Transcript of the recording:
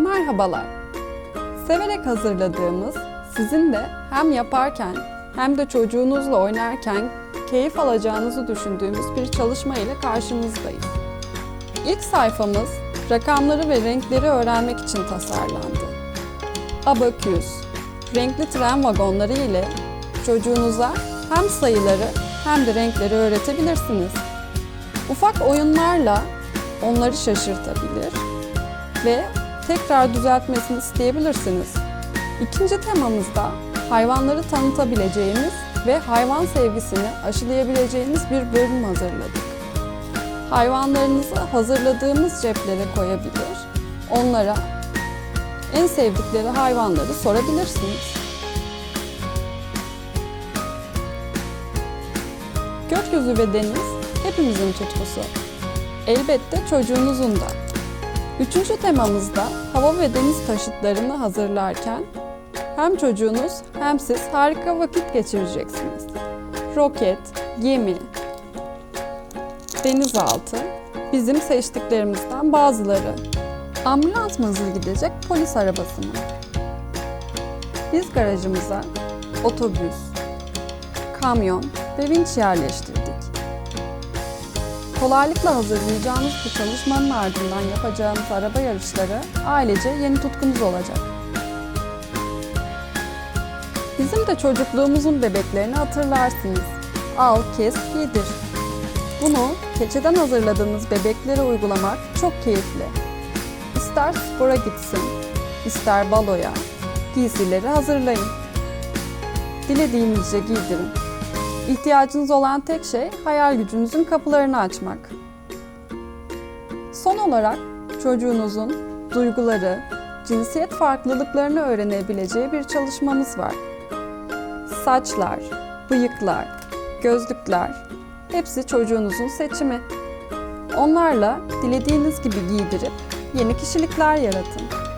Merhabalar. Severek hazırladığımız, sizin de hem yaparken hem de çocuğunuzla oynarken keyif alacağınızı düşündüğümüz bir çalışma ile karşınızdayız. İlk sayfamız rakamları ve renkleri öğrenmek için tasarlandı. Abaküs, renkli tren vagonları ile çocuğunuza hem sayıları hem de renkleri öğretebilirsiniz. Ufak oyunlarla onları şaşırtabilir ve tekrar düzeltmesini isteyebilirsiniz. İkinci temamızda hayvanları tanıtabileceğimiz ve hayvan sevgisini aşılayabileceğimiz bir bölüm hazırladık. Hayvanlarınızı hazırladığımız ceplere koyabilir, onlara en sevdikleri hayvanları sorabilirsiniz. Gökyüzü ve deniz hepimizin tutkusu. Elbette çocuğunuzun da. Üçüncü temamızda hava ve deniz taşıtlarını hazırlarken hem çocuğunuz hem siz harika vakit geçireceksiniz. Roket, gemi, denizaltı bizim seçtiklerimizden bazıları. Ambulans mı hızlı gidecek, polis arabası mı? Biz garajımıza otobüs, kamyon ve vinç yerleştirdik. Kolaylıkla hazırlayacağınız bu çalışmanın ardından yapacağınız araba yarışları ailece yeni tutkunuz olacak. Bizim de çocukluğumuzun bebeklerini hatırlarsınız. Al, kes, giydir. Bunu keçeden hazırladığınız bebeklere uygulamak çok keyifli. İster spora gitsin, ister baloya, giysileri hazırlayın. Dilediğinizce giydirin. İhtiyacınız olan tek şey hayal gücünüzün kapılarını açmak. Son olarak çocuğunuzun duyguları, cinsiyet farklılıklarını öğrenebileceği bir çalışmamız var. Saçlar, bıyıklar, gözlükler hepsi çocuğunuzun seçimi. Onlarla dilediğiniz gibi giydirip yeni kişilikler yaratın.